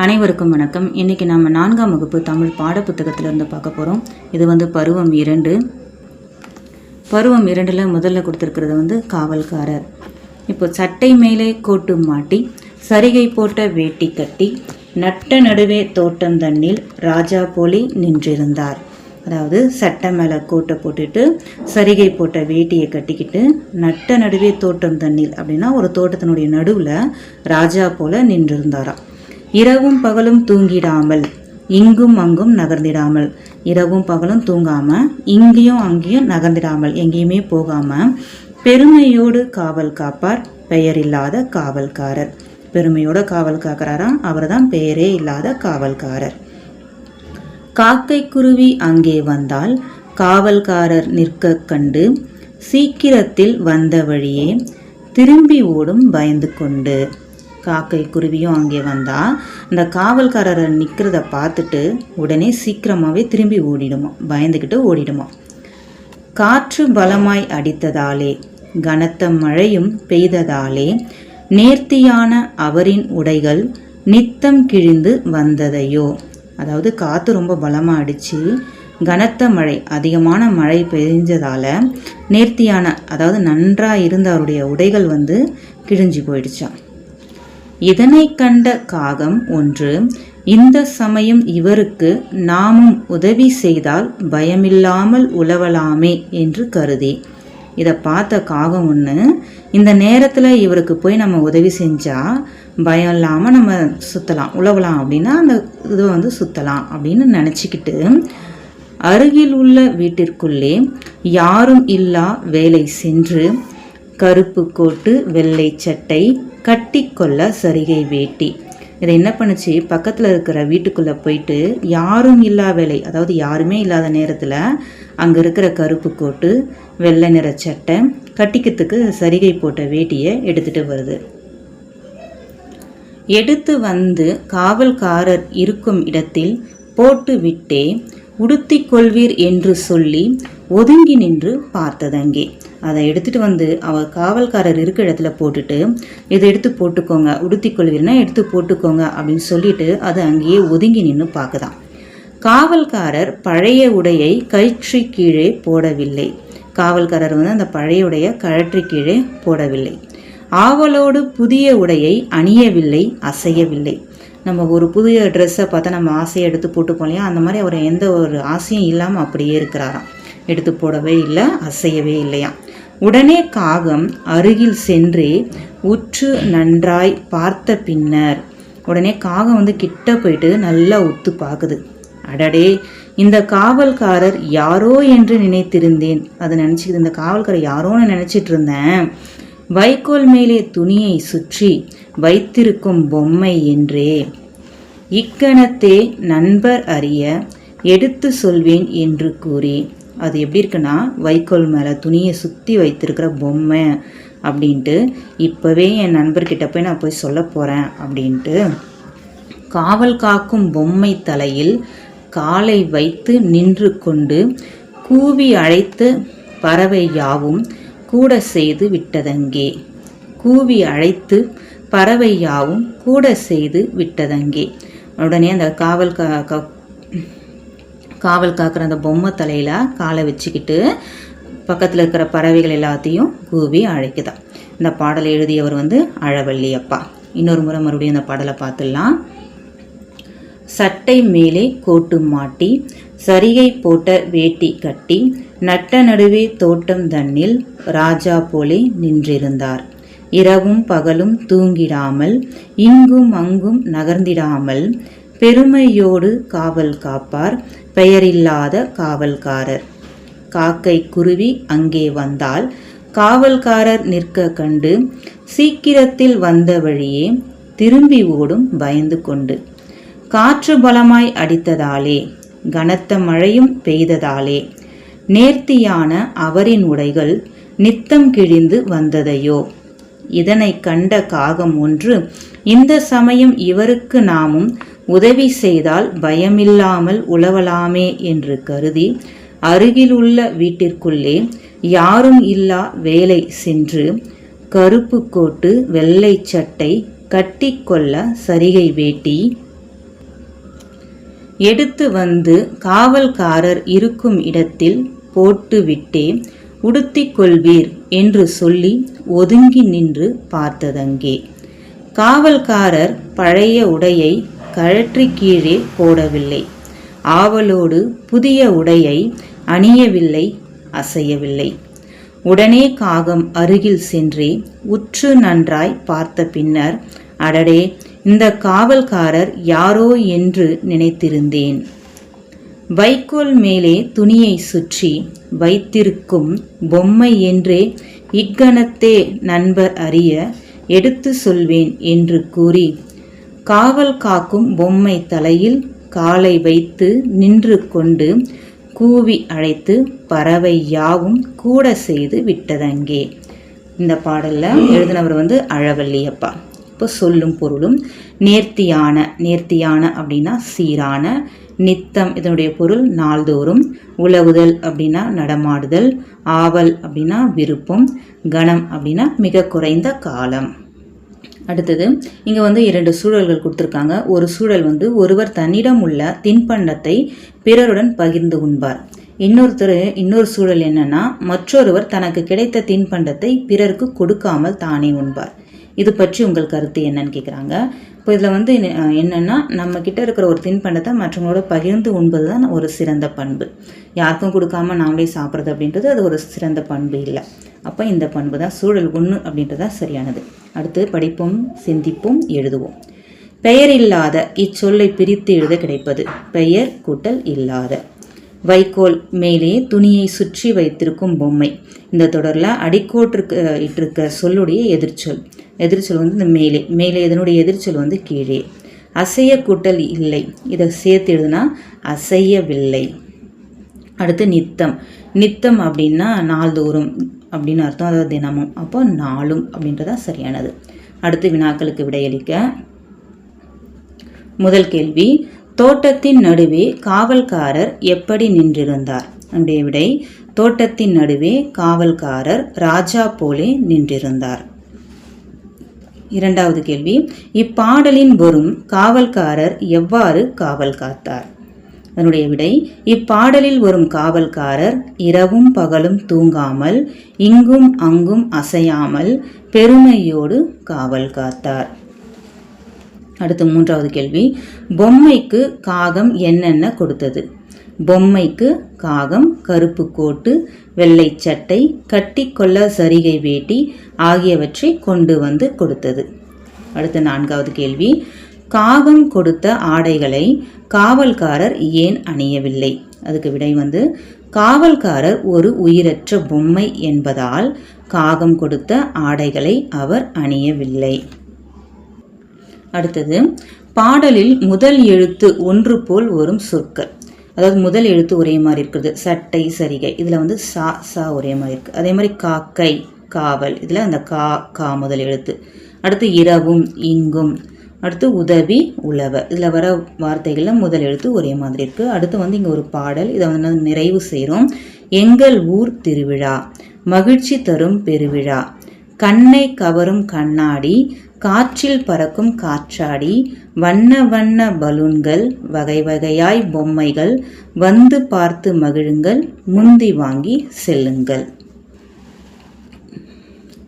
அனைவருக்கும் வணக்கம். இன்றைக்கி நம்ம நான்காம் வகுப்பு தமிழ் பாடப்புத்தகத்திலிருந்து பார்க்க போகிறோம் இது வந்து பருவம் இரண்டு. பருவம் இரண்டில் முதல்ல கொடுத்துருக்கிறது வந்து காவல்காரர். இப்போ சட்டை மேலே கோட்டு மாட்டி சரிகை போட்ட வேட்டி கட்டி நட்ட நடுவே தோட்டம் தண்ணில் ராஜா போலி நின்றிருந்தார். அதாவது சட்டை மேலே கோட்டை போட்டுட்டு சரிகை போட்ட வேட்டியை கட்டிக்கிட்டு நட்ட நடுவே தோட்டம் தண்ணில் அப்படின்னா ஒரு தோட்டத்தினுடைய நடுவில் ராஜா போல நின்றிருந்தாராம். இரவும் பகலும் தூங்கிடாமல் இங்கும் அங்கும் நகர்ந்திடாமல். இரவும் பகலும் தூங்காமல் இங்கேயும் அங்கேயும் நகர்ந்திடாமல் எங்கேயுமே போகாமல் பெருமையோடு காவல் காப்பார் பெயரில்லாத காவல்காரர். பெருமையோட காவல் காக்கிறாராம் அவர் தான் பெயரே இல்லாத காவல்காரர். காக்கை குருவி அங்கே வந்தால் காவல்காரர் நிற்க கண்டு சீக்கிரத்தில் வந்த வழியே திரும்பி ஓடும் பயந்து கொண்டு. காக்கை குருவியும் அங்கே வந்தா இந்த காவல்காரரை நிற்கிறத பார்த்துட்டு உடனே சீக்கிரமாகவே திரும்பி ஓடிடுமா பயந்துக்கிட்டு ஓடிடுமா. காற்று பலமாய் அடித்ததாலே கனத்த மழையும் பெய்ததாலே நேர்த்தியான அவரின் உடைகள் நித்தம் கிழிந்து வந்ததையோ அதாவது காற்று ரொம்ப பலமாக அடித்து கனத்த மழை அதிகமான மழை பெய்ஞ்சதால் நேர்த்தியான அதாவது நன்றாக இருந்த அவருடைய உடைகள் வந்து கிழிஞ்சு போயிடுச்சான் இதனை கண்ட காகம் ஒன்று இந்த சமயம் இவருக்கு நாமும் உதவி செய்தால் பயமில்லாமல் உழவலாமே என்று கருதி. இதை பார்த்த காகம் ஒன்று இந்த நேரத்தில் இவருக்கு போய் நம்ம உதவி செஞ்சால் பயம் இல்லாமல் நம்ம சுற்றலாம் உழவலாம் அப்படின்னா அந்த இதை வந்து சுற்றலாம் அப்படின்னு நினச்சிக்கிட்டு அருகில் உள்ள வீட்டிற்குள்ளே யாரும் இல்லா வேலை சென்று கருப்பு கோட்டு வெள்ளை சட்டை கட்டிக்கொள்ள சரிகை வேட்டி. இதை என்ன பண்ணுச்சு? பக்கத்தில் இருக்கிற வீட்டுக்குள்ளே போயிட்டு யாரும் இல்லா வேலை அதாவது யாருமே இல்லாத நேரத்தில் அங்கே இருக்கிற கருப்பு கோட்டு வெள்ளை நிற சட்டை கட்டிக்கிறதுக்கு சரிகை போட்ட வேட்டியை எடுத்துகிட்டு வருது. எடுத்து வந்து காவல்காரர் இருக்கும் இடத்தில் போட்டு விட்டே உடுத்திக் கொள்வீர் என்று சொல்லி ஒதுங்கி நின்று பார்த்ததங்கே. அதை எடுத்துட்டு வந்து அவர் காவல்காரர் இருக்க இடத்துல போட்டுட்டு இதை எடுத்து போட்டுக்கோங்க உடுத்திக் கொள்வீர்னா எடுத்து போட்டுக்கோங்க அப்படின்னு சொல்லிட்டு அது அங்கேயே ஒதுங்கி நின்று பார்க்குதான். காவல்காரர் பழைய உடையை கயிற்று கீழே போடவில்லை. காவல்காரர் வந்து அந்த பழைய உடைய கழற்றி கீழே போடவில்லை. ஆவலோடு புதிய உடையை அணியவில்லை அசையவில்லை. நம்ம ஒரு புதிய ட்ரெஸ்ஸை பார்த்தா நம்ம ஆசையை எடுத்து போட்டுப்போம் இல்லையா? அந்த மாதிரி அவர் எந்த ஒரு ஆசையும் இல்லாமல் அப்படியே இருக்கிறாராம். எடுத்து போடவே இல்லை அசையவே இல்லையாம் உடனே காகம் அருகில் சென்று உற்று நன்றாய் பார்த்த பின்னர் உடனே காகம் வந்து கிட்ட போயிட்டு நல்லா உத்து பார்க்குது. அடடே இந்த காவல்காரர் யாரோ என்று நினைத்திருந்தேன். அதை நினச்சிக்கிது இந்த காவல்காரர் யாரோன்னு நினச்சிட்டு இருந்தேன். வைக்கோல் மேலே துணியை சுற்றி வைத்திருக்கும் பொம்மை என்றே. இக்கணத்தே நண்பர் அறிய எடுத்து சொல்வேன் என்று கூறி அது எப்படி இருக்குன்னா வைக்கோல் மேலே துணியை சுற்றி வைத்திருக்கிற பொம்மை அப்படின்ட்டு. இப்போவே என் நண்பர்கிட்ட போய் நான் போய் சொல்ல போகிறேன் அப்படின்ட்டு. காவல் காக்கும் பொம்மை தலையில் காலை வைத்து நின்று கொண்டு கூவி அழைத்து பறவை யாவும் கூட செய்து விட்டதங்கே. கூவி அழைத்து பறவை யாவும் கூட செய்து விட்டதங்கே. உடனே அந்த காவல் கா காவல் காக்கிற அந்த பொம்மை தலையில் காலை வச்சுக்கிட்டு பக்கத்தில் இருக்கிற பறவைகள் எல்லாத்தையும் கூவி அழைக்குதான் இந்த பாடலை எழுதியவர் வந்து அழவள்ளி அப்பா இன்னொரு முறை மறுபடியும் அந்த பாடலை பார்த்துடலாம். சட்டை மேலே கோட்டு மாட்டி சரிகை போட்ட வேட்டி கட்டி நட்ட நடுவே தோட்டம் தன்னில் ராஜா போலே நின்றிருந்தார். இரவும் பகலும் தூங்கிடாமல் இங்கும் அங்கும் நகர்ந்திடாமல் பெருமையோடு காவல் காப்பார் பெயரில்லாத காவல்காரர். காக்கை குருவி அங்கே வந்தால் காவல்காரர் நிற்க கண்டு சீக்கிரத்தில் வந்த வழியே திரும்பி ஓடும் பயந்து கொண்டு. காற்று பலமாய் அடித்ததாலே கனத்த மழையும் பெய்ததாலே நேர்த்தியான அவரின் உடைகள் நித்தம் கிழிந்து வந்ததையோ. இதனை கண்ட காகம் ஒன்று இந்த சமயம் இவருக்கு நாமும் உதவி செய்தால் பயமில்லாமல் உழவலாமே என்று கருதி அருகிலுள்ள வீட்டிற்குள்ளே யாரும் இல்லா வேலை சென்று கருப்பு கோட்டு வெள்ளை சட்டை கட்டிக்கொள்ள சரிகை வேட்டி எடுத்து வந்து காவல்காரர் இருக்கும் இடத்தில் போட்டுவிட்டே உடுத்திக் கொள்வீர் என்று சொல்லி ஒதுங்கி நின்று பார்த்ததங்கே. காவல்காரர் பழைய உடையை கழற்றி கீழே போடவில்லை. ஆவலோடு புதிய உடையை அணியவில்லை அசையவில்லை. உடனே காகம் அருகில் சென்றே உற்று நன்றாய் பார்த்த பின்னர் அடடே இந்த காவல்காரர் யாரோ என்று நினைத்திருந்தேன். வைக்கோல் மேலே துணியை சுற்றி வைத்திருக்கும் பொம்மை என்றே இக்கணத்தே நண்பர் அறிய எடுத்து சொல்வேன் என்று கூறி காவல் காக்கும் பொம்மை தலையில் காலை வைத்து நின்று கொண்டு கூவி அழைத்து பறவை யாவும் கூட செய்து விட்டதங்கே. இந்த பாடலில் எழுதினவர் வந்து அழவல்லியப்பா இப்போ சொல்லும் பொருளும் நேர்த்தியான நேர்த்தியான அப்படின்னா சீரான நித்தம் இதனுடைய பொருள் நாள்தோறும் உழவுதல் அப்படின்னா நடமாடுதல் ஆவல் அப்படின்னா விருப்பம் கணம் அப்படின்னா மிக குறைந்த காலம். அடுத்தது இங்கே வந்து இரண்டு சூழல்கள் கொடுத்துருக்காங்க. ஒரு சூழல் வந்து ஒருவர் தன்னிடம் உள்ள தின்பண்டத்தை பிறருடன் பகிர்ந்து உண்பார். இன்னொருத்தர் இன்னொரு சூழல் என்னன்னா மற்றொருவர் தனக்கு கிடைத்த தின்பண்டத்தை பிறருக்கு கொடுக்காமல் தானே உண்பார். இது பற்றி உங்கள் கருத்து என்னன்னு கேட்குறாங்க இப்போ இதில் வந்து என்ன- என்னன்னா நம்ம கிட்ட இருக்கிற ஒரு தின்பண்டத்தை மற்றவங்களோட பகிர்ந்து உண்பது தான் ஒரு சிறந்த பண்பு. யாருக்கும் கொடுக்காம நாமளே சாப்பிட்றது அப்படின்றது அது ஒரு சிறந்த பண்பு இல்லை. அப்போ இந்த பண்பு தான் சூழல் ஒன்று அப்படின்றது தான் சரியானது. அடுத்து படிப்போம் சிந்திப்போம் எழுதுவோம். பெயர் இல்லாத இச்சொல்லை பிரித்து எழுத கிடைப்பது. பெயர் கூட்டல் இல்லாத. வைக்கோல் மேலே துணியை சுற்றி வைத்திருக்கும் பொம்மை. இந்த தொடரில் அடிக்கோட்டிற்கு இட்டிருக்க சொல்லுடைய எதிர்ச்சொல். எதிர்ச்சொல் வந்து இந்த மேலே. மேலே இதனுடைய எதிர்ச்சொல் வந்து கீழே. அசைய கூட்டல் இல்லை. இதை சேர்த்து எழுதுனா அசையவில்லை. அடுத்து நித்தம். நித்தம் அப்படின்னா நாள்தோறும் அப்படின்னு அர்த்தம். அதாவது தினமும். அப்போ நாளும் அப்படின்றதா சரியானது. அடுத்து வினாக்களுக்கு விடையளிக்க. முதல் கேள்வி தோட்டத்தின் நடுவே காவல்காரர் எப்படி நின்றிருந்தார்? நம்முடைய விடை தோட்டத்தின் நடுவே காவல்காரர் ராஜா போலே நின்றிருந்தார். இரண்டாவது கேள்வி. இப்பாடலின் வரும் காவல்காரர் எவ்வாறு காவல் காத்தார்? அதனுடைய விடை இப்பாடலில் வரும் காவல்காரர் இரவும் பகலும் தூங்காமல் இங்கும் அங்கும் அசையாமல் பெருமையோடு காவல் காத்தார். அடுத்து மூன்றாவது கேள்வி. பொம்மைக்கு காகம் என்னென்ன கொடுத்தது? பொம்மைக்கு காகம் கருப்பு கோட்டு வெள்ளை சட்டை கட்டிக்கொள்ள சரிகை வேட்டி ஆகியவற்றை கொண்டு வந்து கொடுத்தது. அடுத்த நான்காவது கேள்வி. காகம் கொடுத்த ஆடைகளை காவல்காரர் ஏன் அணியவில்லை? அதுக்கு விடை வந்து காவல்காரர் ஒரு உயிரற்ற பொம்மை என்பதால் காகம் கொடுத்த ஆடைகளை அவர் அணியவில்லை. அடுத்தது பாடலில் முதல் எழுத்து ஒன்று போல் வரும் சொற்கள். அதாவது முதல் எழுத்து ஒரே மாதிரி இருக்குது சட்டை சரிகை. இதில் வந்து சா சா ஒரே மாதிரி இருக்குது அதே மாதிரி காக்கை காவல். இதில் அந்த கா கா முதல் எழுத்து. அடுத்து இரவும் இங்கும். அடுத்து உதவி உழவ. இதில் வர வார்த்தைகளில் முதல் எழுத்து ஒரே மாதிரி இருக்குது அடுத்து வந்து இங்கே ஒரு பாடல். இதை வந்து நிறைவு செய்கிறோம் எங்கள் ஊர் திருவிழா. மகிழ்ச்சி தரும் பெருவிழா. கண்ணை கவரும் கண்ணாடி. காற்றில் பறக்கும் காற்றாடி. வண்ண வண்ண பலூன்கள் வகை வகையாய் பொம்மைகள் வந்து பார்த்து மகிழுங்கள் முந்தி வாங்கி செல்லுங்கள்.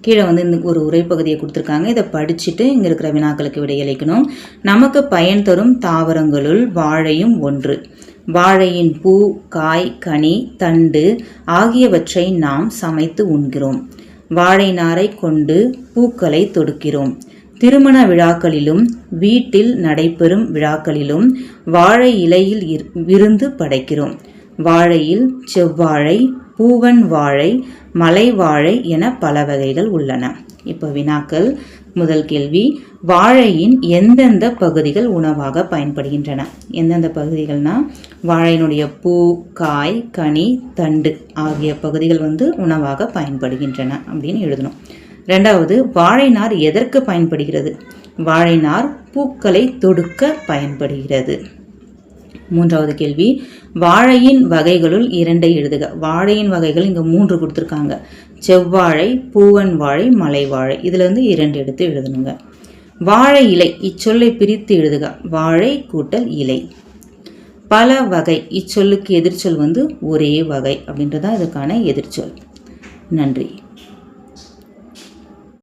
கீழே வந்து இந்த ஒரு உரைப்பகுதியை கொடுத்துருக்காங்க. இதை படிச்சுட்டு இங்கே இருக்கிற வினாக்களுக்கு விடையளிக்கணும். நமக்கு பயன் தரும் தாவரங்களுள் வாழையும் ஒன்று. வாழையின் பூ காய் கனி தண்டு ஆகியவற்றை நாம் சமைத்து உண்கிறோம். வாழை நாரை கொண்டு பூக்களை தொடுக்கிறோம். திருமண விழாக்களிலும் வீட்டில் நடைபெறும் விழாக்களிலும் வாழை இலையில் இரு- விருந்து படைக்கிறோம். வாழையில் செவ்வாழை பூவன் வாழை மலை வாழை என பல வகைகள் உள்ளன. இப்போ வினாக்கள். முதல் கேள்வி வாழையின் எந்தெந்த பகுதிகள் உணவாக பயன்படுகின்றன? எந்தெந்த பகுதிகள்னா வாழையினுடைய பூ காய் கனி தண்டு ஆகிய பகுதிகள் வந்து உணவாக பயன்படுகின்றன அப்படின்னு எழுதணும். ரெண்டாவது வாழைநார் எதற்கு பயன்படுகிறது? வாழைநார் பூக்களை தொடுக்க பயன்படுகிறது. மூன்றாவது கேள்வி வாழையின் வகைகளுள் இரண்டை எழுதுக. வாழையின் வகைகள் இங்கே மூன்று கொடுத்துருக்காங்க. செவ்வாழை பூவன் வாழை மலை வாழை. இதில் வந்து இரண்டு எடுத்து எழுதணுங்க. வாழை இலை இச்சொல்லை பிரித்து எழுதுக. வாழை கூட்டல் இலை. பல வகை இச்சொல்லுக்கு எதிர்ச்சொல் வந்து ஒரே வகை அப்படின்றதான் இதற்கான எதிர்ச்சொல். நன்றி.